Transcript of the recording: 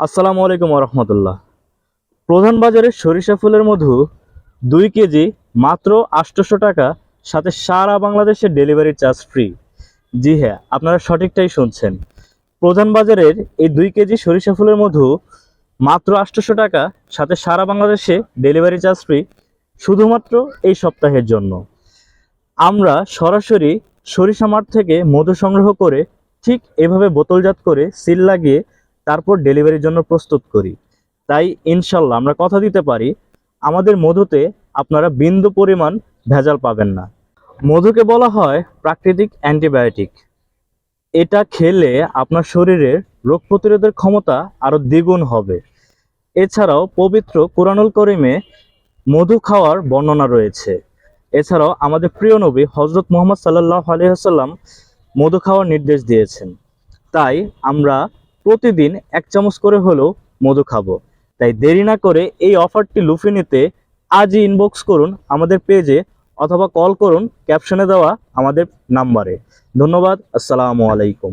আসসালামু আলাইকুম রহমতুল্লাহ। প্রধান বাজারে সরিষা ফুলের মধু দুই কেজি মাত্র আটশোশো টাকা, সাথে সারা বাংলাদেশে ডেলিভারি চার্জ ফ্রি। জি হ্যাঁ আপনারা সঠিকটাই শুনছেন। প্রধান বাজারের এই দুই কেজি সরিষা ফুলের মধু মাত্র আটশোশো টাকা, সাথে সারা বাংলাদেশে ডেলিভারি চার্জ ফ্রি, শুধুমাত্র এই সপ্তাহের জন্য। আমরা সরাসরি সরিষা মাঠ থেকে মধু সংগ্রহ করে ঠিক এভাবে বোতলজাত করে সিল লাগিয়ে তারপর ডেলিভারির জন্য প্রস্তুত করি। তাই ইনশাল্লাহ আমরা কথা দিতে পারি, আমাদের মধুতে আপনারা বিন্দু পরিমাণ ভেজাল পাবেন না। মধুকে বলা হয় প্রাকৃতিক অ্যান্টিবায়োটিক। এটা খেলে আপনার শরীরের রোগ প্রতিরোধের ক্ষমতা আরও দ্বিগুণ হবে। এছাড়াও পবিত্র কোরআনুল করিমে মধু খাওয়ার বর্ণনা রয়েছে। এছাড়াও আমাদের প্রিয় নবী হজরত মোহাম্মদ সাল্লাহ আলহিহাসাল্লাম মধু খাওয়ার নির্দেশ দিয়েছেন। তাই আমরা প্রতিদিন এক চামচ করে হলেও মধু খাব। তাই দেরি না করে এই অফারটি লুফে নিতে আজই ইনবক্স করুন আমাদের পেজে অথবা কল করুন ক্যাপশনে দেওয়া আমাদের নাম্বারে। ধন্যবাদ, আসসালামু আলাইকুম।